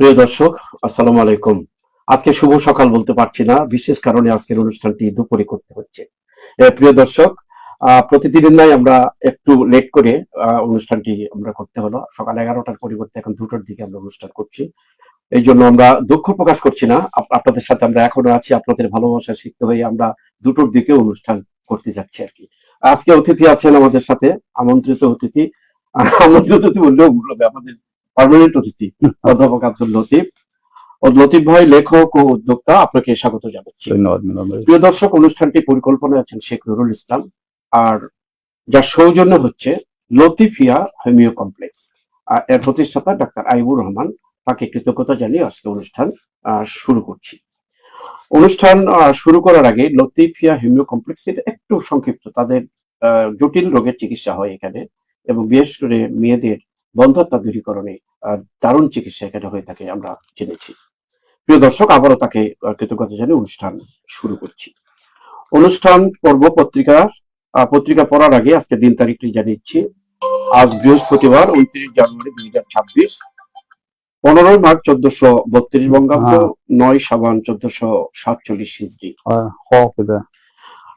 প্রিয় দর্শক, আসসালামু আলাইকুম। আজকে শুভ সকাল বলতে পারছি না, বিশেষ কারণে আজকের অনুষ্ঠানটি দুপুরে করতে হচ্ছে। প্রিয় দর্শক প্রতিদিনের নাই আমরা একটু লেট করে অনুষ্ঠানটি আমরা করতে হলো। সকাল এগারোটার পরিবর্তে এখন দুটোর দিকে আমরা অনুষ্ঠান করছি। এই জন্য আমরা দুঃখ প্রকাশ করছি না। আপনাদের সাথে আমরা এখনও আছি, আপনাদের ভালোবাসা শিখতে হয়ে আমরা দুটোর দিকে অনুষ্ঠান করতে যাচ্ছি আর কি। আজকে অতিথি আছেন আমাদের সাথে, আমন্ত্রিত অতিথি। আমন্ত্রিত অতিথি বললেও ভুল হবে, আমাদের পার্মানেন্ট অতিথি অধ্যাপক আব্দুল লতিফ। ও লতিফ ভাই লেখক ও উদ্যোক্তা আপনাকে স্বাগত জানাচ্ছি। ধন্যবাদ প্রিয় দর্শক অনুষ্ঠানটি পরিকল্পনা আছেন শেখ নুরুল ইসলাম। আর যার সৌজন্য হচ্ছে লতিফিয়া হোমিও কমপ্লেক্স। আর এর প্রতিষ্ঠাতা ডাক্তার আইবুর রহমান তাকে কৃতজ্ঞতা জানিয়ে আজকে অনুষ্ঠান শুরু করছি। অনুষ্ঠান শুরু করার আগে লতিফিয়া হোমিও কমপ্লেক্সের একটু সংক্ষিপ্ত তাদের আহ, জটিল রোগের চিকিৎসা হয় এখানে। এবং বিশেষ করে মেয়েদের বন্ধ্যতা দূরীকরণে দারুণ চিকিৎসা এখানে হয়ে থাকে আমরা জেনেছি প্রিয় দর্শক আবারও তাকে কৃতজ্ঞতা জানিয়ে অনুষ্ঠান শুরু করছি অনুষ্ঠান পর্ব পত্রিকা পত্রিকা পড়ার আগে আজকে দিন তারিখটি জানিয়েছি আজ বৃহস্পতিবার উনত্রিশ জানুয়ারি দুই হাজার ছাব্বিশ পনেরোই মার্চ চোদ্দশো বত্রিশ বঙ্গাব্দ হ্যাঁ। নয় সাবান চোদ্দশো সাতচল্লিশ হিজড়ি।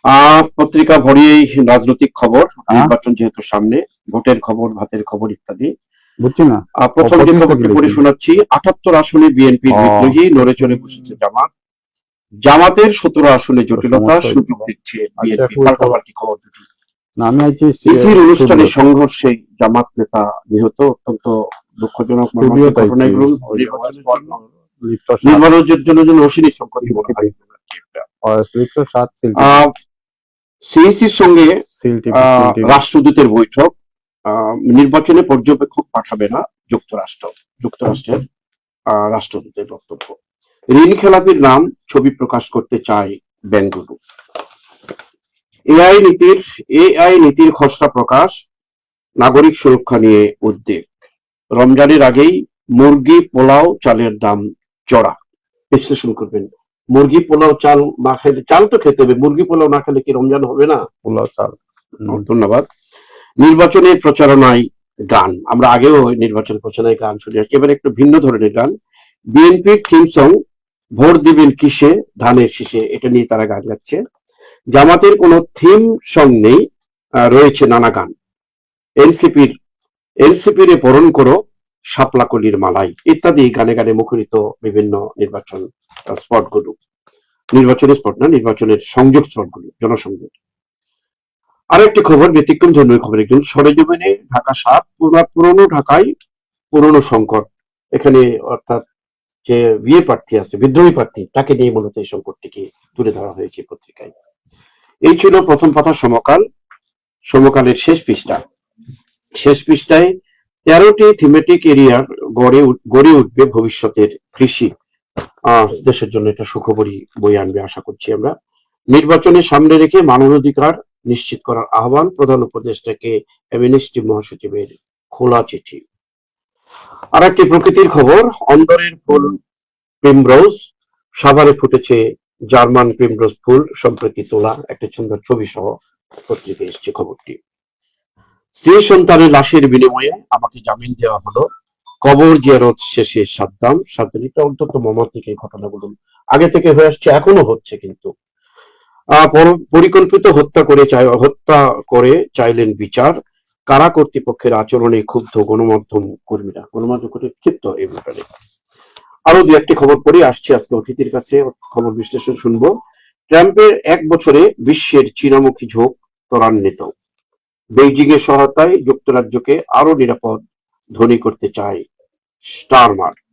আহ পত্রিকা ভরিয়েই রাজনৈতিক খবর হ্যাঁ। নির্বাচন যেহেতু সামনে ভোটের খবর ভাতের খবর ইত্যাদি বুঝছি না? প্রথম যে পত্রিকা খবরটি পড়ে শোনাচ্ছি আটাত্তর আসনে বিএনপির বিদ্রোহী নড়ে চড়ে বসেছে জামাত। জামাতের সতেরো আসনে জটিলতা সুযোগ দিচ্ছে বিএনপি। পাল্টাপাল্টি খবর দুটি না, আমি আছি ইসির অনুষ্ঠানে। সংঘর্ষে জামাত নেতা নিহত অত্যন্ত দুঃখজনক নির্বাচনের জন্য। জন্য অসীনী সংকট সিইসির সঙ্গে। রাষ্ট্রদূতের বৈঠক। নির্বাচনে পর্যবেক্ষক পাঠাবে না যুক্তরাষ্ট্র যুক্তরাষ্ট্রের রাষ্ট্রদূতের বক্তব্য। ঋণ খেলাপির নাম ছবি প্রকাশ করতে চায় বেঙ্গুলু এআই নীতির এআই নীতির খসড়া প্রকাশ নাগরিক সুরক্ষা নিয়ে উদ্বেগ। রমজানের আগেই মুরগি পোলাও চালের দাম চড়া। বিশ্লেষণ করবেন। মুরগি পোলাও চাল না খেলে চাল তো খেতে হবে। মুরগি পোলাও না খেলে কি রমজান হবে না? পোলাও চাল। ধন্যবাদ। নির্বাচনের প্রচারণায় গান। আমরা আগেও নির্বাচন প্রচারণায় গান শুনে আসছি। এবার একটু ভিন্ন ধরনের গান। বিএনপির থিম সং ভোট দিবেন কিসে? ধানের শীষে। এটা নিয়ে তারা গান গাচ্ছে। জামাতের কোনো থিম সং নেই রয়েছে নানা গান। এনসিপির এনসিপির বরণ করো শাপলাকলির মালাই। ইত্যাদি গানে গানে মুখরিত বিভিন্ন নির্বাচন স্পট স্পটগুলো। নির্বাচনের স্পট না, নির্বাচনের সংযোগ স্পটগুলো, জনসংযোগ। আরেকটি খবর ব্যতিক্রম, ধর্মীয় খবর একজন সরেজমিনে ঢাকা সাত, পুরা- পুরনো ঢাকায় পুরনো সংকট। এখানে অর্থাৎ যে বিয়ে প্রার্থী আছে, বিদ্রোহী প্রার্থী, তাকে নিয়ে মূলত এই সংকটটিকে তুলে ধরা হয়েছে পত্রিকায়। এই ছিল প্রথম পাতা সমকাল। সমকালের শেষ পৃষ্ঠা। শেষ পৃষ্ঠায় তেরোটি থিমেটিক এরিয়ার গড়ে গড়ে উঠবে ভবিষ্যতের কৃষি। দেশের জন্য এটা সুখবরী বই আনবে, আশা করছি আমরা। নির্বাচনের সামনে রেখে মানবাধিকার নিশ্চিত করার আহ্বান প্রধান উপদেষ্টাকে অ্যামনেস্টি মহাসচিবের খোলা চিঠি। আর একটি প্রকৃতির খবর, অন্দরের ফুল প্রিমরোজ, সাভারে ফুটেছে জার্মান প্রিমরোজ ফুল, সম্প্রতি তোলা একটা সুন্দর ছবি সহ পত্রিকায় এসছে খবরটি। স্ত্রী সন্তানের লাশের বিনিময়ে আমাকে জামিন দেওয়া হলো। কবর জিয়ারত শেষে সাদ্দাম। সাদ্দাম অন্তত মর্মান্তিক এই ঘটনাগুলো আগে থেকে হয়ে আসছে, এখনও হচ্ছে কিন্তু। পরিকল্পিত হত্যা করে হত্যা করে চাইলেন বিচার। কারা কর্তৃপক্ষের আচরণে ক্ষুব্ধ গণমাধ্যম কর্মীরা? গণমাধ্যম কর্মী ক্ষিপ্ত এই ব্যাপারে। আরও দু একটি খবর পড়ে আসছে আজকে অতিথির কাছে। খবর বিশ্লেষণ শুনব। ট্রাম্পের এক বছরে বিশ্বের চীনামুখী ঝোঁক ত্বরান্বিত। বেইজিং এর সহায়তায় যুক্তরাজ্যকে আরও নিরাপদ ধনী করতে চায় স্টারমার আহ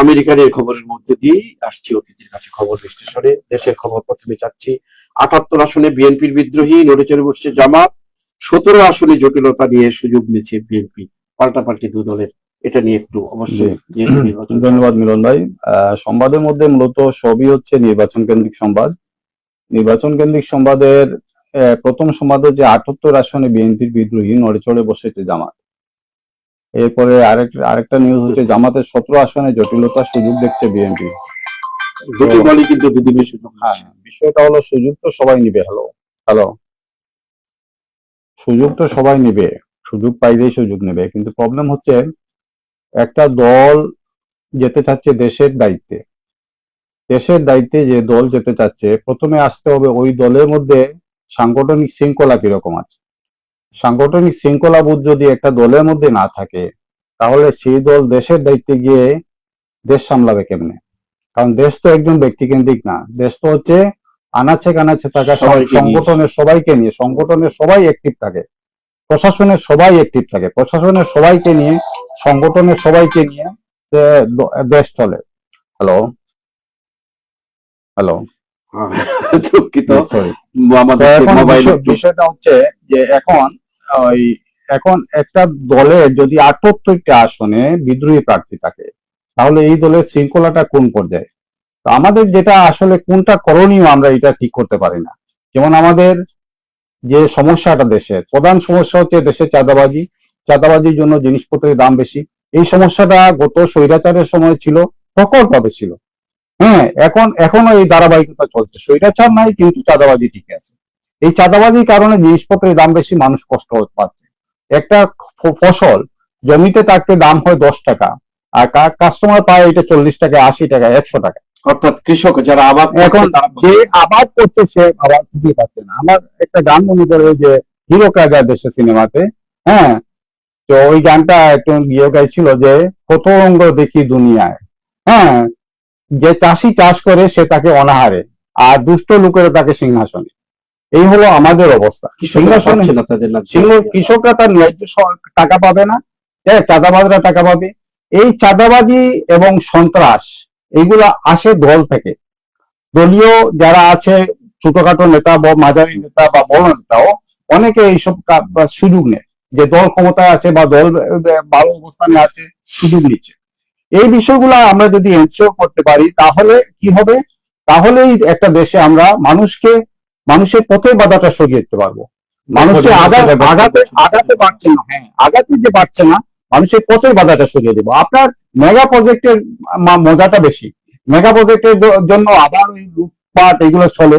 আমেরিকার এই খবরের মধ্যে দিয়েই আসছি অতিথির কাছে খবর বিশ্লেষণে। দেশের খবর প্রথমে চাচ্ছি আটাত্তর আসনে বিএনপির বিদ্রোহী নড়ে চড়ে বসছে জামাত। সতেরো আসনে জটিলতা নিয়ে সুযোগ নিচ্ছে বিএনপি। পাল্টাপাল্টি দু দলের। এটা নিয়ে একটু অবশ্যই ধন্যবাদ মিলন ভাই। আহ, সংবাদের মধ্যে মূলত সবই হচ্ছে নির্বাচন কেন্দ্রিক সংবাদ। নির্বাচন কেন্দ্রিক সংবাদের প্রথম সংবাদে যে আটাত্তর আসনে বিএনপির বিদ্রোহী নড়ে চড়ে বসেছে জামাত। এরপরে আরেক আরেকটা নিউজ হচ্ছে জামাতের সতেরো আসনে জটিলতা সুযোগ দেখছে বিএনপি দুটি দলই কিন্তু দুদিনের সুযোগ হ্যাঁ বিষয়টা হলো সুযোগ তো সবাই নিবে। হ্যালো হ্যালো সুযোগ তো সবাই নিবে। সুযোগ পাইলেই সুযোগ নেবে। কিন্তু প্রবলেম হচ্ছে একটা দল যেতে চাচ্ছে দেশের দায়িত্বে। দেশের দায়িত্বে যে দল যেতে চাচ্ছে প্রথমে আসতে হবে ওই দলের মধ্যে সাংগঠনিক শৃঙ্খলা কীরকম আছে? সাংগঠনিক শৃঙ্খলাবোধ যদি একটা দলের মধ্যে না থাকে তাহলে সেই দল দেশের দায়িত্বে গিয়ে দেশ সামলাবে কেমনে? কারণ দেশ তো একজন ব্যক্তি কেন্দ্রিক না। দেশ তো হচ্ছে আনাচে কানাচে থাকা। সংগঠনের সবাইকে নিয়ে। সংগঠনের সবাই অ্যাক্টিভ থাকে। প্রশাসনের সবাই অ্যাক্টিভ থাকে। প্রশাসনের সবাইকে নিয়ে সংগঠনের সবাইকে নিয়ে দেশ চলে। হ্যালো? হ্যালো? হ্যাঁ, দুঃখিত। বিষয়টা হচ্ছে যে এখন ওই, এখন একটা দলের যদি আটাত্তরটা আসনে বিদ্রোহী প্রার্থী থাকে, তাহলে এই দলের শৃঙ্খলাটা কোন পর্যায়ে? তো আমাদের যেটা আসলে কোনটা করণীয় আমরা এটা ঠিক করতে পারি না। যেমন আমাদের যে সমস্যাটা দেশের প্রধান সমস্যা হচ্ছে দেশের চাঁদাবাজি, চাঁদাবাজির জন্য জিনিসপত্রের দাম বেশি। এই সমস্যাটা গত স্বৈরাচারের সময় ছিল প্রকটভাবে ছিল। হ্যাঁ এখন এখনও এই ধারাবাহিকতা চলছে। স্বৈরাচার নাই, কিন্তু চাঁদাবাজি ঠিক আছে। এই চাঁদাবাজির কারণে জিনিসপত্রের দাম বেশি মানুষ কষ্ট হতে পারছে। একটা ফসল জমিতে থাকতে দাম হয় দশ টাকা আর কাস্টমার পায় এটা চল্লিশ টাকা আশি টাকা একশো টাকা অর্থাৎ কৃষক যারা আবাদ এখন যে আবাদ করছে সে আবার কিছুই পাচ্ছে না। আমার একটা গান মনে করে যে হিরো কাজা দেশে সিনেমাতে। হ্যাঁ? তো ওই গানটা একটু ইয়ে গাইছিল যে কত অঙ্গ দেখি দুনিয়ায়। হ্যাঁ? যে চাষি চাষ করে সে তাকে অনাহারে আর দুষ্ট লোকেরা তাকে সিংহাসনে। এই হলো আমাদের অবস্থা। কৃষকরা তার ন্যায্য টাকা পাবে না। হ্যাঁ চাঁদাবাজরা টাকা পাবে। এই চাঁদাবাজি এবং সন্ত্রাস এইগুলা আসে দল থেকে। দলীয় যারা আছে ছোটখাটো নেতা বা মাঝারি নেতা বা বড় নেতাও অনেকে এইসব সুযোগ নেয়। যে দল ক্ষমতায় আছে বা দল ভালো অবস্থানে আছে সুযোগ নিচ্ছে। এই বিষয়গুলো আমরা যদি এনশিওর করতে পারি তাহলে কি হবে? তাহলেই একটা দেশে আমরা মানুষকে মানুষের পথে বাধাটা সরিয়ে দিতে পারব। মানুষকে আগা- আগাতে আগাতে পারছে না হ্যাঁ আগাতে যে পারছে না মানুষের পথের বাধাটা সরিয়ে দেবো। আপনার মেগা প্রজেক্টের মজাটা বেশি। মেগা প্রজেক্টের জন্য আবার ওই লুটপাট এগুলো চলে।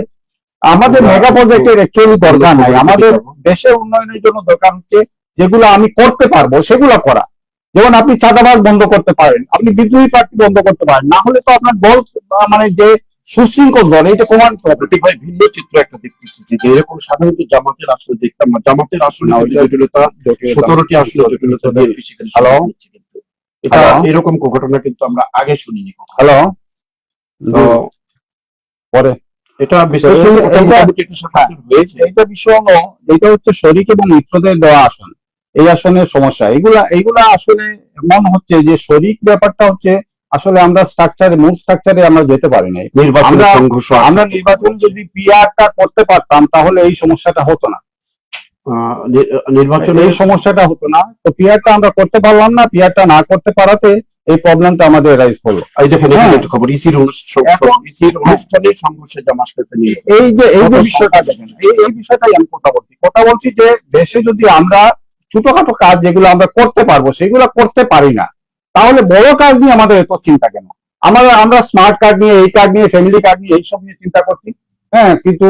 আমাদের মেগা প্রজেক্টের অ্যাকচুয়ালি দরকার নাই। আমাদের দেশের উন্নয়নের জন্য দরকার হচ্ছে যেগুলো আমি করতে পারব সেগুলো করা। যেমন আপনি চাঁদাবাজ বন্ধ করতে পারেন আপনি বিদ্রোহী পার্টি বন্ধ করতে পারেন না হলে তো আপনার দল মানে যে সুশৃঙ্খল দল এটা প্রমাণিত হবে প্রতীক ভাই ভিন্ন চিত্র একটা দেখতেছি যে এরকম সাধারণত জামাতের আসলে দেখতাম না। জামাতের আসলে জটিলতা সতেরোটি আসলে জটিলতা হ্যালো? এটা এরকম ঘটনা কিন্তু আমরা আগে শুনিনি। হ্যালো তো পরে। এটা এটা- বিষয় এটা হচ্ছে শরিক এবং মিত্রদের দেওয়া আসন। এই আসনের সমস্যা। এগুলা এগুলা আসলে এমন হচ্ছে যে শরিক ব্যাপারটা হচ্ছে আসলে আমরা স্ট্রাকচারে মূল স্ট্রাকচারে আমরা যেতে পারি নাই। নির্বাচন আমরা- সংঘর্ষ আমরা নির্বাচন যদি পিআরটা করতে পারতাম তাহলে এই সমস্যাটা হতো না। নির্বাচনে এই সমস্যাটা হতো না। তো পিআরটা আমরা করতে পারলাম না। পিআরটা না করতে পারাতে এই প্রবলেমটা আমাদের রাইজ করল। এই দেখেন হ্যাঁ। একটা খবর ইসির ইসির অনুষ্ঠানে সংঘর্ষে জামাত সাথে নিয়ে এই যে এই যে বিষয়টা দেখেন এই এই বিষয়টাই আমি কথা বলছি। কথা বলছি যে দেশে যদি আমরা ছোটখাটো কাজ যেগুলো আমরা করতে পারব সেগুলো করতে পারি না। তাহলে বড় কাজ নিয়ে আমাদের এত চিন্তা কেন? আমরা আমরা স্মার্ট কার্ড নিয়ে এই কার্ড নিয়ে ফ্যামিলি কার্ড নিয়ে এইসব নিয়ে চিন্তা করছি। হ্যাঁ কিন্তু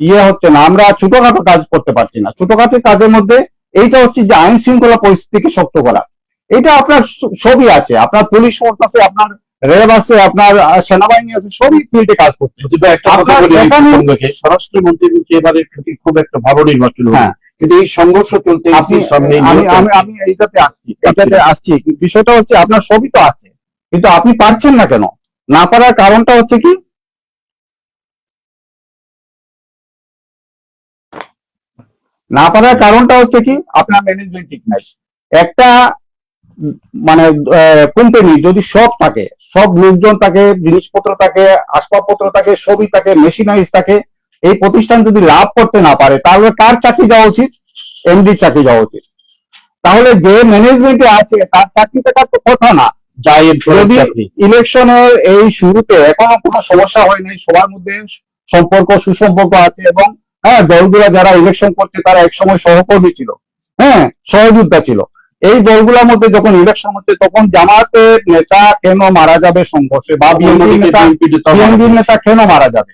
ইয়ে হচ্ছে না আমরা ছোটখাটো কাজ করতে পারছি না। ছোটখাটো কাজের মধ্যে এইটা হচ্ছে যে আইন শৃঙ্খলা পরিস্থিতিকে শক্ত করা। এটা আপনার সবই আছে। আপনার পুলিশ ফোর্স আছে আপনার র্যাব আছে আপনার সেনাবাহিনী আছে সবই ফিল্ডে কাজ করছে। স্বরাষ্ট্রমন্ত্রী কিন্তু এবারে খুব একটা ভালো নির্বাচন হ্যাঁ। কিন্তু এই সংঘর্ষ চলতে সামনে আমি আমি আমি এইটাতে আসছি। এটাতে আসছি। বিষয়টা হচ্ছে আপনার সবই তো আছে। কিন্তু আপনি পারছেন না কেন? না পারার কারণটা হচ্ছে কি? না পারার কারণটা হচ্ছে কি? আপনার ম্যানেজমেন্ট ঠিক নাই একটা মানে কোম্পানি যদি সব থাকে সব লোকজন থাকে জিনিসপত্র থাকে আসবাবপত্র থাকে সবই থাকে মেশিনারিজ থাকে এই প্রতিষ্ঠান যদি লাভ করতে না পারে তাহলে কার চাকরি যাওয়া উচিত? এমডির চাকরি যাওয়া উচিত। তাহলে যে ম্যানেজমেন্টে আছে তার চাকরি থাকার তো কথা না। যদি ইলেকশনের এই শুরুতে এখনও কোনো সমস্যা হয়নি সবার মধ্যে সম্পর্ক সুসম্পর্ক আছে এবং হ্যাঁ দলগুলো যারা ইলেকশন করছে তারা একসময় সহকর্মী ছিল। হ্যাঁ সহযোদ্ধা ছিল। এই দলগুলোর মধ্যে যখন ইলেকশন হচ্ছে তখন জামাতের নেতা কেন মারা যাবে সংঘর্ষে? বা বিএনপি বিএনপির নেতা কেন মারা যাবে?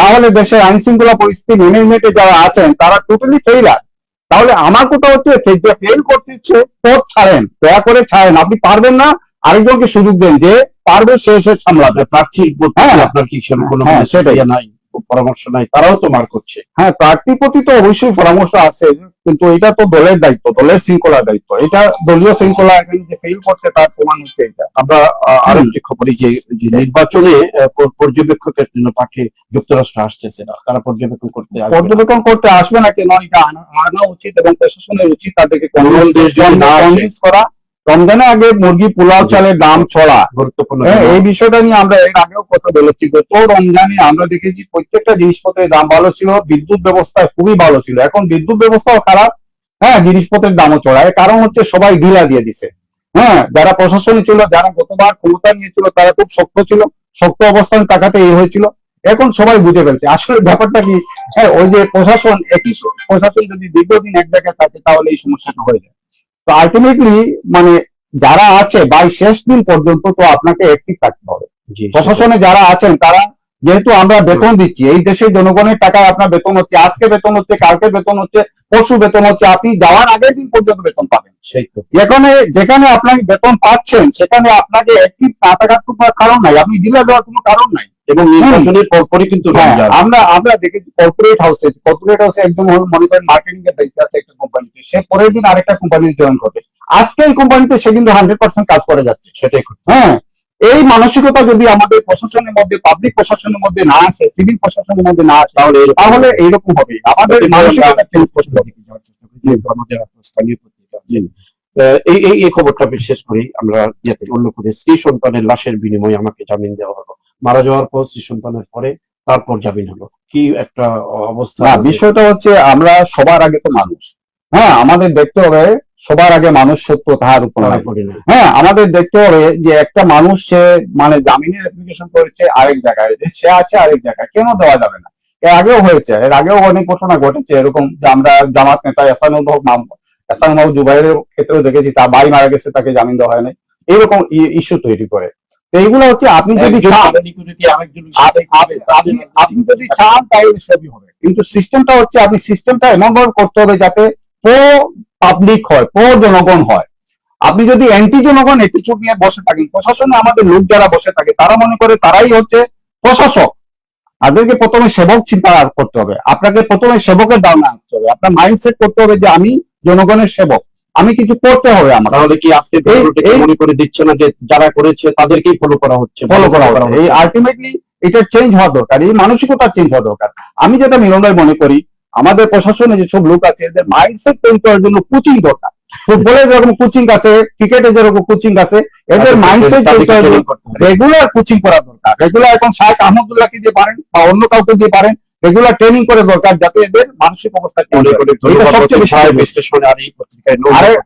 তাহলে দেশের আইন শৃঙ্খলা পরিস্থিতি ম্যানেজমেন্টে যারা আছেন তারা টোটালি ফেইলার তাহলে আমার কথা হচ্ছে যে ফেল করতেছে পথ ছাড়েন দয়া করে ছাড়েন আপনি পারবেন না আরেকজনকে সুযোগ দেন যে পারবে সে সে সামলাবে প্রার্থী হ্যাঁ। আপনার কি সেরকম কোনো হ্যাঁ, সেটাই। নাই পরামর্শ নাই তারাও তো মার করছে। হ্যাঁ প্রার্থীর প্রতি তো অবশ্যই পরামর্শ আছে কিন্তু এটা তো দলের দায়িত্ব দলের শৃঙ্খলার দায়িত্ব। এটা দলীয় শৃঙ্খলা যে ফেল করছে তার প্রমাণ হচ্ছে এটা। আমরা আহ, আরেকটি খবরই যে নির্বাচনে পর্যবেক্ষকের জন্য পাঠিয়ে যুক্তরাষ্ট্র আসতেছে না তারা পর্যবেক্ষণ করতে পর্যবেক্ষণ করতে আসবে না কেন? এটা আনা উচিত এবং প্রশাসনের উচিত তাদেরকে করা। রমজানের আগে মুরগি পোলাও চালের দাম ছড়া। গুরুত্বপূর্ণ। হ্যাঁ, এই বিষয়টা নিয়ে আমরা এর আগেও কথা বলেছি। গত রমজানে আমরা দেখেছি প্রত্যেকটা জিনিসপত্রের দাম ভালো ছিল বিদ্যুৎ ব্যবস্থা খুবই ভালো ছিল। এখন বিদ্যুৎ ব্যবস্থাও খারাপ হ্যাঁ জিনিসপত্রের দামও চড়া এর কারণ হচ্ছে সবাই ঢিলা দিয়ে দিছে। হ্যাঁ যারা প্রশাসনে ছিল যারা গতবার ক্ষমতা নিয়েছিল তারা খুব শক্ত ছিল শক্ত অবস্থান টাকাতে এই হয়েছিল। এখন সবাই বুঝে ফেলছে। আসলে ব্যাপারটা কি? হ্যাঁ ওই যে প্রশাসন একই প্রশাসন যদি দীর্ঘদিন এক জায়গায় থাকে তাহলে এই সমস্যাটা হয়ে যায়। তো আলটিমেটলি মানে যারা আছে বাই শেষ দিন পর্যন্ত তো আপনাকে অ্যাক্টিভ থাকতে হবে। প্রশাসনে যারা আছেন তারা যেহেতু আমরা বেতন দিচ্ছি এই দেশের জনগণের টাকায় আপনার বেতন হচ্ছে আজকে বেতন হচ্ছে কালকে বেতন হচ্ছে পরশু বেতন হচ্ছে আপনি যাওয়ার আগের দিন পর্যন্ত বেতন পাবেন। সেই তো। এখানে যেখানে আপনাকে বেতন পাচ্ছেন সেখানে আপনাকে অ্যাক্টিভ না থাকার কোনো কারণ নাই আপনি ডিলে দেওয়ার কোনো কারণ নাই। এবং নির্বাচনের পরপরই কিন্তু হ্যাঁ, আমরা আমরা দেখেছি কর্পোরেট হাউসে কর্পোরেট হাউসে একদম মনে করেন মার্কেটিং এর দায়িত্ব আছে একটা কোম্পানিতে সে পরের দিন আরেকটা কোম্পানি জয়েন করবে আজকে এই কোম্পানিতে সে কিন্তু হান্ড্রেড পার্সেন্ট কাজ করে যাচ্ছে সেটাই হ্যাঁ এই মানসিকতা যদি আমাদের প্রশাসনের মধ্যে পাবলিক প্রশাসনের মধ্যে না আসে সিভিল প্রশাসনের মধ্যে না আসে তাহলে তাহলে এইরকম হবে। আমাদের মানসিকতা চেঞ্জ করতে হবে। আমাদের স্থানীয় পত্রিকা এই এই এই খবরটা বিশেষ করি। আমরা যাতে উল্লেখ স্ত্রী সন্তানের লাশের বিনিময়ে আমাকে জামিন দেওয়া হলো মারা যাওয়ার পর স্ত্রী সন্তানের পরে তারপর জামিন হলো। কি একটা অবস্থা? বিষয়টা হচ্ছে আমরা সবার আগে তো মানুষ। হ্যাঁ আমাদের দেখতে হবে সবার আগে মানুষ সত্য তাহার উপর হ্যাঁ আমাদের দেখতে হবে যে একটা মানুষ সে মানে জামিনের অ্যাপ্লিকেশন করেছে আরেক জায়গায় যে সে আছে আরেক জায়গায় কেন দেওয়া যাবে না? এর আগেও হয়েছে এর আগেও অনেক ঘটনা ঘটেছে এরকম যে আমরা জামাত নেতা এসানুল হক মাম এসানুল হক জুবাইরের ক্ষেত্রেও দেখেছি তার ভাই মারা গেছে তাকে জামিন দেওয়া হয় নাই এইরকম ইস্যু তৈরি করে। এইগুলো হচ্ছে আপনি যদি চান আপনি যদি চান তাহলে সবই হবে। কিন্তু সিস্টেমটা হচ্ছে আপনি সিস্টেমটা এমন ভাবে করতে হবে যাতে প্রো পাবলিক হয় প্রো জনগণ হয়। আপনি যদি অ্যান্টি জনগণ নিয়ে বসে থাকেন প্রশাসনে আমাদের লোক যারা বসে থাকে তারা মনে করে তারাই হচ্ছে প্রশাসক। তাদেরকে প্রথমে সেবক চিন্তা করতে হবে। আপনাকে প্রথমে সেবকের ধারণা আনতে হবে। আপনার মাইন্ডসেট করতে হবে যে আমি জনগণের সেবক। আমি কিছু করতে হবে আমার। তাহলে কি আজকে মনে করে দিচ্ছে না যে যারা করেছে তাদেরকেই ফলো করা হচ্ছে? ফলো করা এই আলটিমেটলি এটা চেঞ্জ হওয়া দরকার এই মানসিকতা চেঞ্জ হওয়া দরকার। আমি যেটা মিলন ভাই মনে করি আমাদের প্রশাসনে যেসব লোক আছে এদের মাইন্ডসেট তৈরি করার জন্য কোচিং দরকার। ফুটবলে যেরকম কোচিং আছে ক্রিকেটে যেরকম কোচিং আছে এদের মাইন্ডসেট তৈরি করার জন্য। রেগুলার কোচিং করা দরকার। রেগুলার এখন শাহেখ আহমদুল্লাহকে দিয়ে পারেন বা অন্য কাউকে দিয়ে পারেন রেগুলার ট্রেনিং করে দরকার যাতে এদের মানসিক অবস্থা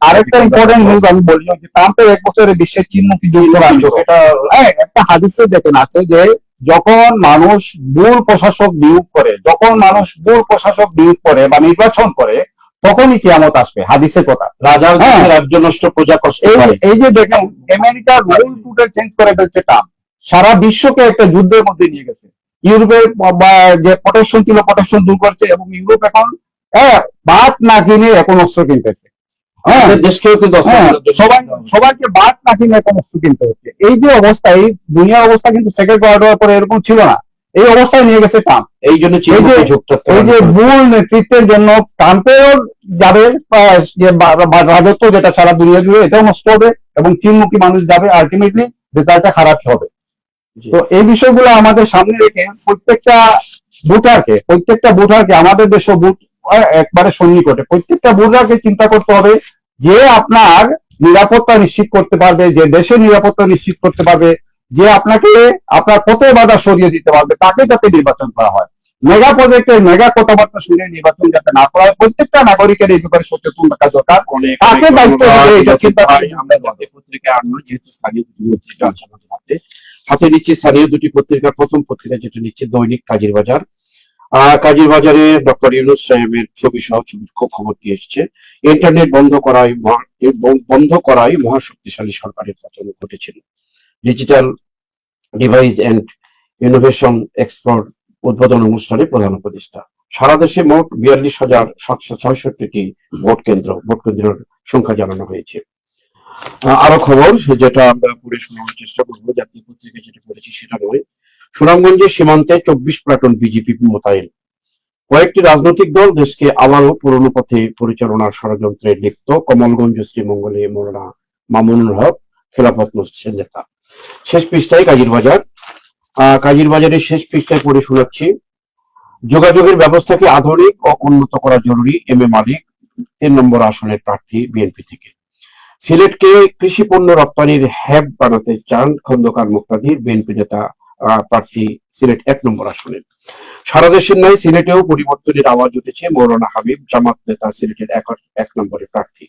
আরেকটা ইম্পর্টেন্ট নিউজ আমি বলি যে ট্রাম্পের এক বছরে বিশ্বের এটা হ্যাঁ একটা হাদিসে দেখেন আছে যে যখন মানুষ ভুল প্রশাসক নিয়োগ করে যখন মানুষ ভুল প্রশাসক নিয়োগ করে বা নির্বাচন করে তখনই কিয়ামত আসবে হাদিসের কথা। রাজা হ্যাঁ। রাজ্য নষ্ট প্রজা কষ্ট এই যে দেখেন আমেরিকার রোল টুটে চেঞ্জ করে ফেলছে ট্রাম্প। সারা বিশ্বকে একটা যুদ্ধের মধ্যে নিয়ে গেছে। ইউরোপের যে প্রোটেকশন ছিল প্রোটেকশন দূর করছে এবং ইউরোপ এখন হ্যাঁ বাদ না কিনে এখন অস্ত্র কিনতেছে। হ্যাঁ হ্যাঁ, সবাই সবাইকে বাদ না কিনে এখন অস্ত্র কিনতে হচ্ছে। এই যে অবস্থা এই দুনিয়ার অবস্থা কিন্তু সেকেন্ড ওয়ার্ল্ড ওয়ার পরে এরকম ছিল না। এই অবস্থায় নিয়ে গেছে ট্রাম্প। এই জন্য এই যে- এই যে মূল নেতৃত্বের জন্য ট্রাম্পেরও যাবে যে রাজত্ব যেটা সারা দুনিয়া জুড়ে এটাও নষ্ট হবে এবং চীনমুখী মানুষ যাবে আলটিমেটলি রেজাল্টটা খারাপ হবে। তো এই বিষয়গুলো আমাদের সামনে রেখে প্রত্যেকটা ভোটারকে প্রত্যেকটা ভোটারকে, আমাদের দেশ ভোট একবারে সন্নিকটে, প্রত্যেকটা ভোটারকে চিন্তা করতে হবে যে আপনার নিরাপত্তা নিশ্চিত করতে পারবে, যে দেশের নিরাপত্তা নিশ্চিত করতে পারবে, যে আপনাকে আপনার পথে বাধা সরিয়ে দিতে পারবে, তাকে যাতে নির্বাচন করা হয়। মেগা প্রজেক্টের মেগা কথাবার্তা শুনে নির্বাচন যাতে না করা হয় প্রত্যেকটা নাগরিকের এই ব্যাপারে সচেতন থাকা দরকার কাকে দায়িত্ব। দেবে এটা চিন্তা ভাই, আমরা হবে। জাতীয় পত্রিকায় আর নয়, যেহেতু স্থানীয় দুটি পত্রিকা আছে আমাদের হাতে হাতে নিচ্ছে স্থানীয় দুটি পত্রিকার প্রথম পত্রিকা যেটা নিচ্ছে দৈনিক কাজীর বাজার আহ কাজীর বাজারে ডক্টর ইউনুস সাহেবের ছবি সহ ছবি খ- খবরটি এসছে ইন্টারনেট বন্ধ মহা- বন্ধ করায় মহাশক্তিশালী সরকারের পতন ঘটেছিল digital device and innovation export উদ্বোধন অনুষ্ঠানে প্রধান উপদেষ্টা। সারা দেশে মোট বিয়াল্লিশ হাজার সাতশো ছয়ষট্টিটি ভোট কেন্দ্র, ভোট কেন্দ্রের সংখ্যা জানানো হয়েছে। আরও খবর, যেটা আমরা পড়ে শোনানোর চেষ্টা করব, জাতীয় পত্রিকা যেটা পড়েছি সেটা নয়। সুনামগঞ্জের সীমান্তে চব্বিশ প্লাটুন বিজেপি মোতায়েন। কয়েকটি রাজনৈতিক দল দেশকে আবারও পুরনো পথে পরিচালনার ষড়যন্ত্রে লিপ্ত। কমলগঞ্জ, শ্রীমঙ্গলে মোরানা মামুনুল হক, খেলাফত নেতা। শেষ পৃষ্ঠায় কাজীর বাজার। কাজীর বাজারের শেষ পৃষ্ঠায় পড়ে শোনাচ্ছি। যোগাযোগের ব্যবস্থাকে আধুনিক ও উন্নত করা জরুরি, এম এ মালিক, তিন নম্বর আসনের প্রার্থী বিএনপি থেকে। সিলেটকে কৃষি পণ্য রপ্তানির হ্যাব বানাতে চান খন্দকার মুক্তাদির, বিএনপি নেতা প্রার্থী সিলেট এক নম্বর আসনের। সারা দেশের নয় সিলেটেও পরিবর্তনের আওয়াজ উঠেছে, মৌলানা হাবিব জামাত নেতা সিলেটের এক নম্বরের প্রার্থী।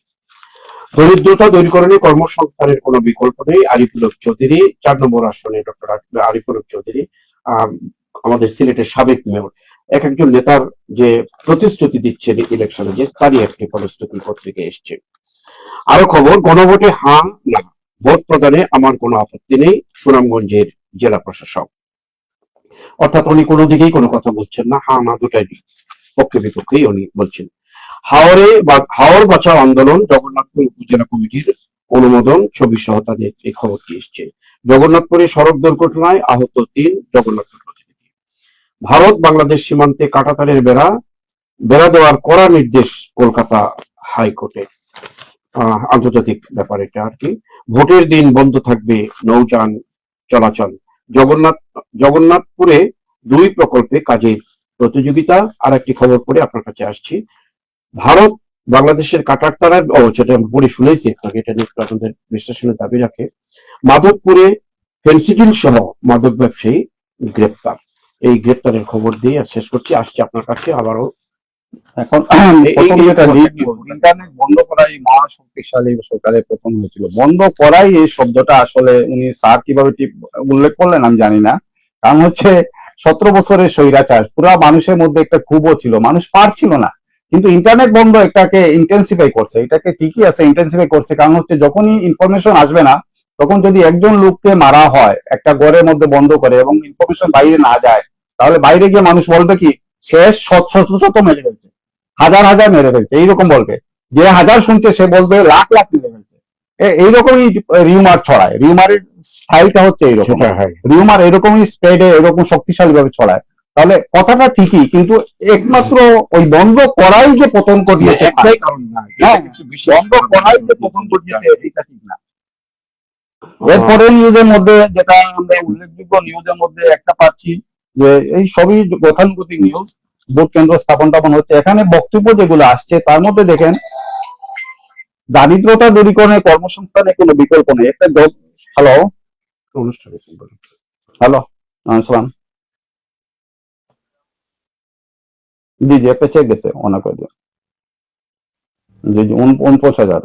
দরিদ্রতা দূরীকরণে কর্মসংস্থানের কোনো বিকল্প নেই। আরিফুলক চৌধুরী, চার নম্বর আসনে ডক্টর আরিফুলক চৌধুরী আমাদের সিলেটের সাবেক মেয়র। এক একজন নেতার যে প্রতিশ্রুতি দিচ্ছে ইলেকশনে, যে তারই একটি ফলশ্রুতি পত্রিকা এসছে। আরও খবর, গণভোটে হা, না। ভোট প্রদানে আমার কোনো আপত্তি নেই, সুনামগঞ্জের জেলা প্রশাসক। অর্থাৎ উনি কোনো দিকেই কোনো কথা বলছেন না, হা, না দুটাই পক্ষে বিপক্ষেই উনি বলছেন। হাওরে বা হাওড় বাঁচাও আন্দোলন জগন্নাথপুর উপজেলা কমিটির অনুমোদন ছবি সহ তাদের এই খবরটি এসছে। জগন্নাথপুরে সড়ক দুর্ঘটনায় আহত তিন জগন্নাথপুর প্রতিনিধি। ভারত বাংলাদেশ সীমান্তে কাটাতারের বেড়া বেড়া দেওয়ার কড়া নির্দেশ কলকাতা হাইকোর্টে। আন্তর্জাতিক ব্যাপার এটা আর কি। ভোটের দিন বন্ধ থাকবে নৌযান চলাচল। জগন্নাথ, জগন্নাথপুরে দুই প্রকল্পে কাজের প্রতিযোগিতা। আর একটি খবর পড়ে আপনার কাছে আসছি। ভারত বাংলাদেশের কাটার তারা ও যেটা আমি পড়ে শুনেছি আপনাকে এটা নিয়ে আপনাদের বিশ্লেষণের দাবি রাখে মাধবপুরে ফেন্সিডিল সহ মাদক ব্যবসায়ী গ্রেপ্তার। এই গ্রেপ্তারের খবর দিয়ে আর শেষ করছি আসছে আপনার কাছে আবারও। এখন ইন্টারনেট বন্ধ করাই সরকারের প্রথম হয়েছিল। বন্ধ করাই এই শব্দটা আসলে উনি স্যার কীভাবে ঠিক উল্লেখ করলেন আমি জানি না। কারণ হচ্ছে সতেরো বছরের স্বৈরাচার পুরা মানুষের মধ্যে একটা ক্ষোভও ছিল মানুষ পারছিল না। কিন্তু ইন্টারনেট বন্ধ এটাকে ইন্টেন্সিফাই করছে এটাকে ঠিকই আছে ইন্টেন্সিফাই করছে কারণ হচ্ছে যখনই ইনফরমেশন আসবে না তখন যদি একজন লোককে মারা হয় একটা ঘরের মধ্যে বন্ধ করে এবং ইনফরমেশন বাইরে না যায় তাহলে বাইরে গিয়ে মানুষ বলবে কি শেষ শত শত শত মেরে ফেলছে হাজার হাজার মেরে ফেলছে এইরকম বলবে। যে হাজার শুনছে সে বলবে লাখ লাখ মেরে ফেলছে। এইরকমই রিউমার ছড়ায় রিউমারের স্টাইলটা হচ্ছে এইরকম। রিউমার এরকমই স্প্রেডে এরকম শক্তিশালী ভাবে ছড়ায়। তাহলে কথাটা ঠিকই কিন্তু একমাত্র ওই বন্ধ করাই যে পতন ঘটিয়েছে একটাই কারণ না। হ্যাঁ, বন্ধ করাই যে পতন ঘটিয়েছে এটা ঠিক না। এরপরে নিউজের মধ্যে যেটা আমরা উল্লেখযোগ্য নিউজের মধ্যে একটা পাচ্ছি যে এই সবই গতানুগতিক নিউজ ভোট কেন্দ্র স্থাপন টাপন হচ্ছে। এখানে বক্তব্য যেগুলো আসছে তার মধ্যে দেখেন দারিদ্রতা দূরীকরণে কর্মসংস্থানে কোনো বিকল্প নেই। একটা হ্যালো অনুষ্ঠান হ্যালো সালাম। জি জি গেছে অনেক করে জি জি উনপঞ্চাশ হাজার।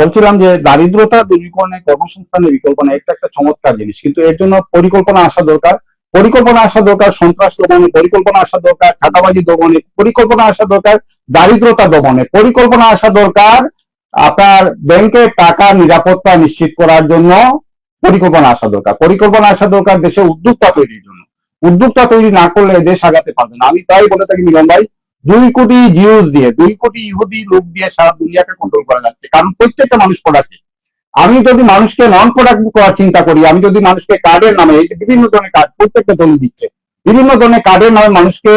বলছিলাম যে দারিদ্রতা দূরীকরণে কর্মসংস্থানের বিকল্প একটা একটা চমৎকার জিনিস। কিন্তু এর জন্য পরিকল্পনা আসা দরকার। পরিকল্পনা আসা দরকার, সন্ত্রাস দমনে পরিকল্পনা আসা দরকার, চাঁদাবাজি দমনে পরিকল্পনা আসা দরকার, দারিদ্রতা দমনে পরিকল্পনা আসা দরকার আপনার ব্যাংকের টাকা নিরাপত্তা নিশ্চিত করার জন্য। পরিকল্পনা আসা দরকার। পরিকল্পনা আসা দরকার দেশে উদ্যোক্তা তৈরির জন্য। উদ্যোক্তা তৈরি না করলে দেশ আগাতে পারবে না। আমি তাই বলে থাকি মিলন ভাই, দুই কোটি জিউস দিয়ে, দুই কোটি ইহুদি লোক দিয়ে সারা দুনিয়াকে কন্ট্রোল করা যাচ্ছে। কারণ প্রত্যেকটা মানুষ প্রোডাক্টিভ আমি যদি মানুষকে নন প্রোডাক্টিভ করার চিন্তা করি, আমি যদি মানুষকে কার্ডের নামে বিভিন্ন ধরনের কার্ড প্রত্যেকটা দল দিচ্ছে, বিভিন্ন ধরনের কার্ডের নামে মানুষকে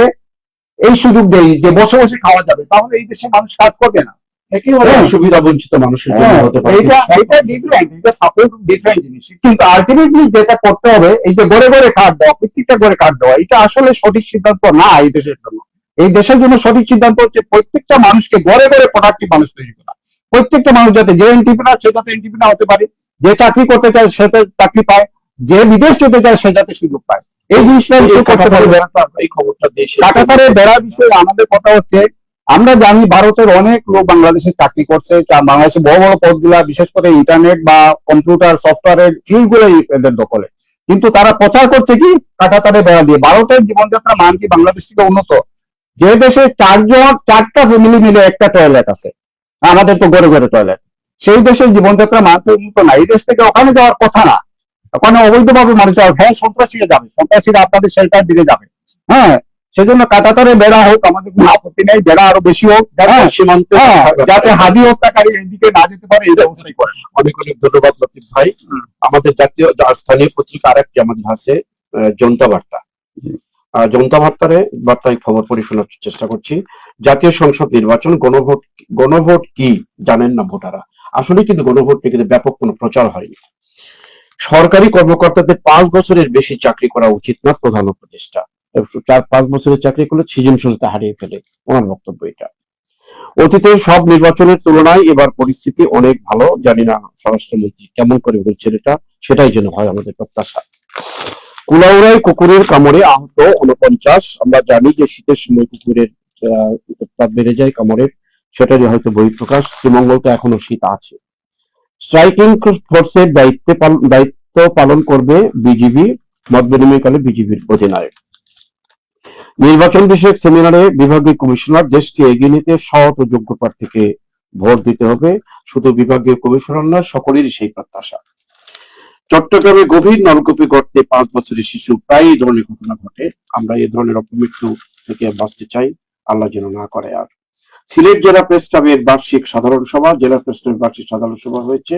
এই সুযোগ দেই যে বসে বসে খাওয়া যাবে, তাহলে এই দেশে মানুষ কাজ করবে না। একেবারে হ্যাঁ। সুবিধা বঞ্চিত মানুষের জন্য হ্যাঁ, হতে পারে। এইটা এইটা ডিফারেন্ট এটা সাপোর্ট ডিফারেন্ট জিনিস। কিন্তু আলটিমেটলি যেটা করতে হবে এই যে গড়ে গড়ে কার্ড দেওয়া প্রত্যেকটা কার্ড দেওয়া এটা আসলে সঠিক সিদ্ধান্ত না এই দেশের জন্য। এই দেশের জন্য সঠিক সিদ্ধান্ত হচ্ছে প্রত্যেকটা মানুষকে গড়ে গড়ে প্রোডাক্টিভ মানুষ তৈরি করা। প্রত্যেকটা মানুষ যাতে যে এন্টিপ্রিনার সে যাতে এন্টিপ্রিনার হতে পারে যে চাকরি করতে চায় সে চাকরি পায় যে বিদেশ যেতে চায় সে যাতে সুযোগ পায়। এই জিনিসটা এই খবরটা দেশে কাটাতারের বেড়া বিষয়ে আমাদের কথা হচ্ছে আমরা জানি ভারতের অনেক লোক বাংলাদেশে চাকরি করছে বাংলাদেশে বড় বড় পদগুলা, বিশেষ করে ইন্টারনেট বা কম্পিউটার সফটওয়্যারের ফিল্ড গুলোই এদের দখলে। কিন্তু তারা প্রচার করছে কি? কাটাতারে বেড়া দিয়ে। ভারতের জীবনযাত্রা মান কি বাংলাদেশ থেকে উন্নত? যে দেশে চারজন, চারটা ফ্যামিলি মিলে একটা টয়লেট আছে। আমাদের তো ঘরে ঘরে টয়লেট সেই দেশের জীবনযাত্রা মান তো উন্নত না। এই দেশ থেকে ওখানে যাওয়ার কথা না। ওখানে অবৈধভাবে মানুষ যাওয়ার হ্যাঁ সন্ত্রাসীরা যাবে। সন্ত্রাসীরা আপনাদের শেল্টার দিকে যাবে। হ্যাঁ সেজন্য কাটাতারে বেড়া হোক আমাদের কোনো আপত্তি নেই বেড়া আরও বেশি হোক হ্যাঁ, সীমান্তে হ্যাঁ, যাতে হাদি হত্যাকারী এদিকে না যেতে পারে এই ব্যবস্থাই করে অনেক অনেক ধন্যবাদ লতিফ ভাই। আমাদের জাতীয় স্থানীয় পত্রিকা আরেকটি আমাদের আছে আহ, জনতা বার্তা। জনতা বার্তারে বার্তায় খবর পড়ে শোনার চেষ্টা করছি। জাতীয় সংসদ নির্বাচন গণভোট গণভোট কি জানেন না ভোটাররা। আসলে কিন্তু গণভোট নিয়ে কিন্তু ব্যাপক কোনো প্রচার হয়নি। সরকারি কর্মকর্তাদের পাঁচ বছরের বেশি চাকরি করা উচিত না প্রধান উপদেষ্টা। চার পাঁচ বছরের চাকরি করলে সৃজনশীলতা হারিয়ে ফেলে। ওনার বক্তব্য এটা। অতীতে সব নির্বাচনের তুলনায় এবার পরিস্থিতি অনেক ভালো। জানি না স্বরাষ্ট্রমন্ত্রী কেমন করে বলছেন এটা, সেটাই যেন হয় আমাদের প্রত্যাশা। কুলাউড়ায় কুকুরের কামড়ে আহত উনপঞ্চাশ আমরা জানি যে শীতের সময় কুকুরের উৎপাত বেড়ে যায় কামড়ের, সেটারই হয়তো বহিঃপ্রকাশ। শ্রীমঙ্গল তো এখনও শীত আছে। স্ট্রাইকিং ফোর্সের দায়িত্বে দায়িত্ব পালন করবে বিজিবি মত বিনিময়কালে বিজিবির অধিনায়ক। নির্বাচন বিষয়ক সেমিনারে বিভাগীয় কমিশনার দেশকে এগিয়ে নিতে সৎ ও যোগ্য প্রার্থীকে ভোট দিতে হবে। শুধু বিভাগীয় কমিশনার নয়, সকলেরই সেই প্রত্যাশা। চট্টগ্রামে গভীর নলকূপে গর্তে পাঁচ বছরের শিশু, প্রায় এই ধরনের ঘটনা ঘটে। আমরা এই ধরনের অপমৃত্যু থেকে বাঁচতে চাই, আল্লাহ যেন না করে আর। সিলেট জেলা প্রেস ক্লাবের বার্ষিক সাধারণ সভা, জেলা প্রেস ক্লাবের বার্ষিক সাধারণ সভা হয়েছে।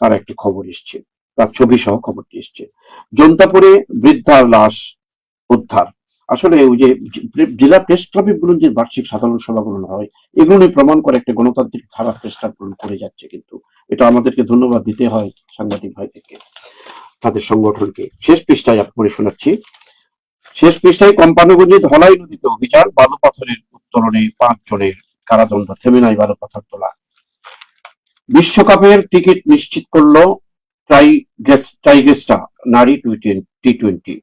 তার একটি খবর এসছে, তার ছবি সহ খবরটি এসছে। জন্তাপুরে বৃদ্ধার লাশ উদ্ধার। আসলে ওই যে জেলা প্রেস ক্লাবে বলুন যে বার্ষিক সাধারণ সভাগুলো হয়, এগুলো প্রমাণ করে একটা গণতান্ত্রিক ধারা প্রেস ক্লাব পূরণ করে যাচ্ছে কিন্তু। এটা আমাদেরকে ধন্যবাদ দিতে হয় সাংবাদিক ভাইদেরকে, তাদের সংগঠনকে। শেষ পৃষ্ঠায় পড়ে শোনাচ্ছি। শেষ পৃষ্ঠায় কোম্পানিগঞ্জে ধলাই নদীতে অভিযান বালু পাথরের উত্তোলনে পাঁচ জনের কারাদণ্ড, থেমে নাই বালু পাথর তোলা। বিশ্বকাপের টিকিট নিশ্চিত করল ট্রাই ট্রাইগেস্টা নারী টি টোয়েন্টি।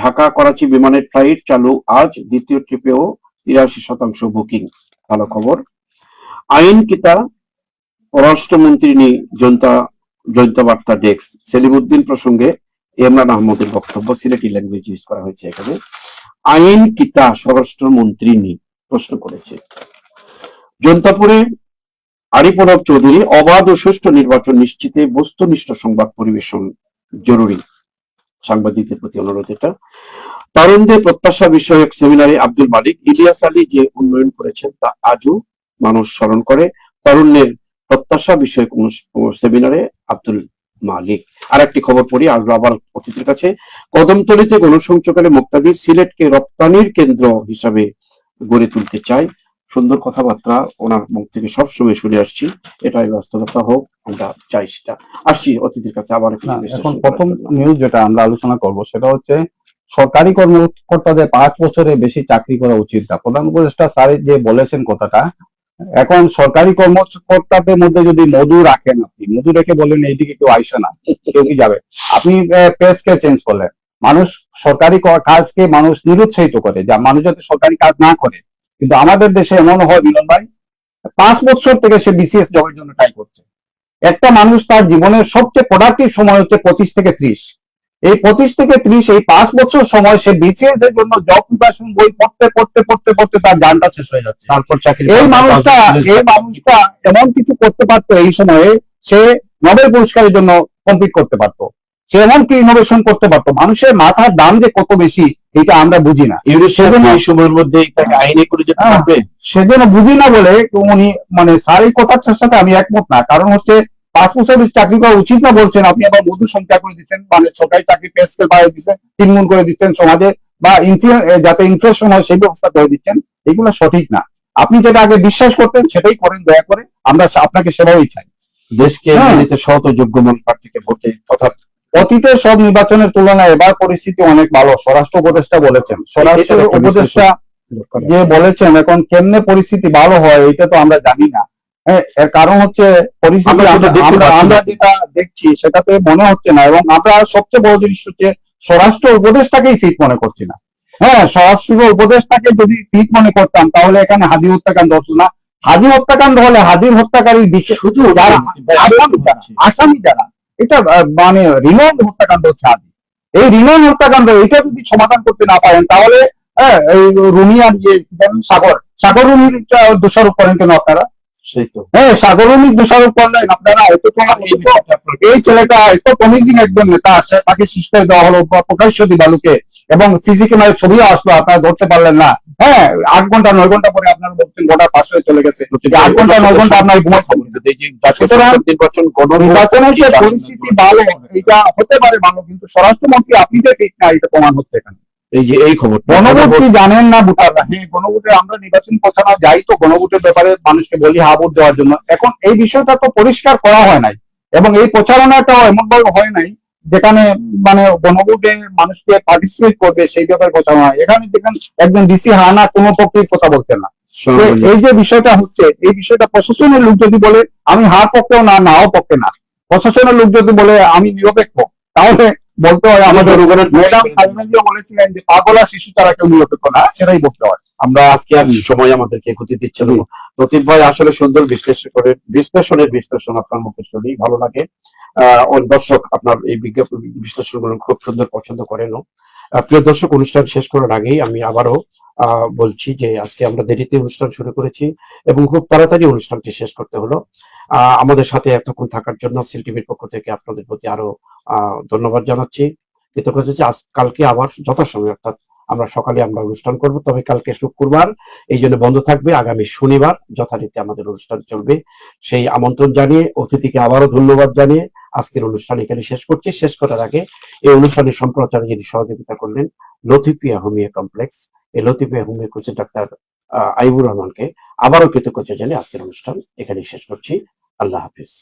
ঢাকা করাচি বিমানের ফ্লাইট চালু আজ, দ্বিতীয় ট্রিপেও তিরাশি শতাংশ বুকিং। ভালো খবর। আইন কিতা, পররাষ্ট্রমন্ত্রী নি জনতা জনতা বার্তা ডেস্ক। সেলিমুদ্দিন প্রসঙ্গে ইমরান আহমদের বক্তব্য, সিলেটি ল্যাঙ্গুয়েজ ইউজ করা হয়েছে এখানে। আইন কিতা, স্বরাষ্ট্রমন্ত্রী নি প্রশ্ন করেছে। জনতাপুরে আরিপনব চৌধুরী অবাধ ও সুষ্ঠু নির্বাচন নিশ্চিতে বস্তুনিষ্ঠ সংবাদ পরিবেশন জরুরি। সাংবাদিকদের প্রতি অনুরোধ এটা। তরুণদের প্রত্যাশা বিষয়ক সেমিনারে আব্দুল মালিক, ইলিয়াস আলী যে উন্নয়ন করেছেন তা আজও মানুষ স্মরণ করে। তরুণের প্রত্যাশা বিষয়ক সেমিনারে আব্দুল মালিক। আর একটি খবর পড়ি আসব আবার অতিথির কাছে। কদমতলিতে গণসংযোগকালে মুক্তাদি সিলেটকে রপ্তানির কেন্দ্র হিসাবে গড়ে তুলতে চায় সুন্দর কথাবার্তা ওনার মুখ থেকে সবসময় শুনে আসছি। এটাই বাস্তবতা হোক আমরা চাই সেটা। আসছি অতিথির কাছে আবার এখন প্রথম নিউজ যেটা আমরা আলোচনা করব সেটা হচ্ছে সরকারি কর্মকর্তাদের পাঁচ বছরে বেশি চাকরি করা উচিত না। প্রধান উপদেষ্টা স্যার যে বলেছেন কথাটা এখন সরকারি কর্মকর্তাদের মধ্যে যদি মধু রাখেন আপনি মধু রেখে বলেন এইদিকে কেউ আইসে না কেউ কি যাবে? আপনি পেসকে চেঞ্জ করলেন। মানুষ সরকারি কাজকে মানুষ নিরুৎসাহিত করে যা মানুষ যাতে সরকারি কাজ না করে। কিন্তু আমাদের দেশে এমন হয় মিলন ভাই পাঁচ বছর থেকে সে বিসিএস জবের জন্য ট্রাই করছে। একটা মানুষ তার জীবনের সবচেয়ে প্রোডাক্টিভ সময় হচ্ছে পঁচিশ থেকে ত্রিশ। এই পঁচিশ থেকে ত্রিশ এই পাঁচ বছর সময় সে বিসিএস এর জন্য জব প্রিপারেশন বই পড়তে পড়তে পড়তে পড়তে তার জানটা শেষ হয়ে যাচ্ছে। তারপর চাকরি এই মানুষটা এই মানুষটা এমন কিছু করতে পারতো এই সময়ে সে নোবেল পুরস্কারের জন্য কমপ্লিট করতে পারতো। সে কি ইনোভেশন করতে পারতো। মানুষের মাথার দাম যে কত বেশি এটা আমরা বুঝি না। এই সময়ের মধ্যে আইনে করে যেতে। পারবে সেজন্য বুঝি না বলে উনি মানে স্যার এই কথাটার সাথে আমি একমত না। কারণ হচ্ছে পাঁচ বছর চাকরি করা উচিত না বলছেন আপনি আবার মধু সংখ্যা করে দিচ্ছেন মানে সরকারি চাকরি পে স্কেল বাড়িয়ে দিচ্ছেন তিন গুণ করে দিচ্ছেন সমাজে বা যাতে ইনফ্লেশন হয় সেই ব্যবস্থা করে দিচ্ছেন এগুলো সঠিক না। আপনি যেটা আগে বিশ্বাস করতেন সেটাই করেন দয়া করে। আমরা আপনাকে সেভাবেই চাই। দেশকে সৎ ও যোগ্যমান প্রার্থীকে ভোটে তথা অতীতের সব নির্বাচনের তুলনায় এবার পরিস্থিতি অনেক ভালো। স্বরাষ্ট্র উপদেষ্টা বলেছেন। স্বরাষ্ট্র উপদেষ্টা যে বলেছেন এখন কেমনে পরিস্থিতি ভালো হয় এটা তো আমরা জানি না। হ্যাঁ, এর কারণ হচ্ছে পরিস্থিতি আমরা। যেটা দেখছি সেটাতে মনে হচ্ছে না এবং আমরা সবচেয়ে বড় জিনিস হচ্ছে স্বরাষ্ট্র উপদেষ্টাকেই ফিট মনে করছি না। হ্যাঁ স্বরাষ্ট্র উপদেষ্টাকে যদি ফিট মনে করতাম তাহলে এখানে হাজি হত্যাকাণ্ড হতো না। হাজি হত্যাকাণ্ড হলে হাজির হত্যাকারীর বিচার শুধু যারা আসামি যারা এটা মানে রিনন হত্যাকাণ্ড হচ্ছে আদি এই রিনন হত্যাকাণ্ড এটা যদি সমাধান করতে না পারেন, তাহলে হ্যাঁ এই রুমিয়ার যে ইয়ে সাগর। সাগর রুমির দোষারোপ করেন কেন আপনারা? হ্যাঁ সাধারণিক দোষারোপ করলেন আপনারা এত এই বিষয়টা আপনার- এই ছেলেটা এত প্রমিজিং একজন নেতা তাকে শিষ্টায় দেওয়া হলো প্রকাশ্য দিবালুকে এবং সিসি ক্যামেরার ছবিও আসলো আপনারা ধরতে পারলেন না। হ্যাঁ আট ঘণ্টা নয় ঘণ্টা পরে আপনারা বলছেন গোটা পাশ হয়ে চলে গেছে। আট ঘণ্টা নয় ঘণ্টা আপনার ঘুমাচ্ছেন নির্বাচনের যে পরিস্থিতি ভালো এটা হতে পারে ভালো কিন্তু স্বরাষ্ট্রমন্ত্রী আপনি যে ঠিক না এটা প্রমাণ হচ্ছে এখানে। এই যে এই খবর গণভোটটি জানেন না ভোটাররা। হ্যাঁ গণভোটে আমরা নির্বাচন প্রচারণা যাই তো গণভোটের ব্যাপারে মানুষকে বলি হা ভোট দেওয়ার জন্য। এখন এই বিষয়টা তো পরিষ্কার করা হয় নাই এবং এই প্রচারণাটাও হয় নাই যেখানে মানে গণভোটে মানুষকে পার্টিসিপেট করবে সেই ব্যাপারে প্রচারণা হয়। এখানে দেখেন একজন ডিসি হানা কোনো পক্ষেই কথা বলছেন না। এই যে বিষয়টা হচ্ছে এই বিষয়টা প্রশাসনের লোক যদি বলে আমি হা পক্ষেও না নাও পক্ষে না। প্রশাসনের লোক যদি বলে আমি নিরপেক্ষ তাহলে বলতে হয় আমাদের ম্যাডাম বলেছিলেন যে পাগলা শিশু তারা কেউ নিরপেক্ষ না, সেটাই বলতে হয়। আমরা আজকে আর সময় আমাদেরকে ক্ষতি দিচ্ছে না। প্রতীক ভাই আসলে সুন্দর বিশ্লেষণ করে বিশ্লেষণের বিশ্লেষণ আপনার মুখে শুনি ভালো লাগে। আহ দর্শক আপনার এই বিজ্ঞাপন বিশ্লেষণ খুব সুন্দর পছন্দ করেন প্রিয় দর্শক, অনুষ্ঠান শেষ করার আগেই আমি আবারও বলছি যে আজকে আমরা দেরিতে অনুষ্ঠান শুরু করেছি এবং খুব তাড়াতাড়ি অনুষ্ঠানটি শেষ করতে হলো। আমাদের সাথে এতক্ষণ থাকার জন্য সিল টিভির পক্ষ থেকে আপনাদের প্রতি আরও ধন্যবাদ জানাচ্ছি। কৃতজ্ঞতা যে আজ, কালকে আবার যথাসময়, অর্থাৎ আমরা সকালে আমরা অনুষ্ঠান করব, তবে কালকে শুক্রবার, এই জন্য বন্ধ থাকবে। আগামী শনিবার যথারীতি আমাদের অনুষ্ঠান চলবে। সেই আমন্ত্রণ জানিয়ে, অতিথিকে আবারও ধন্যবাদ জানিয়ে আজকের অনুষ্ঠান এখানে শেষ করছি। শেষ করার আগে এই অনুষ্ঠানের সম্প্রচারে যিনি সহযোগিতা করলেন, লতিফিয়া হোমিও কমপ্লেক্স, এই লতিফিয়া হোমিও কোচের ডাক্তার আইবুর রহমানকে আবারও কৃতজ্ঞতা জানিয়ে আজকের অনুষ্ঠান এখানে শেষ করছি। আল্লাহ হাফিজ।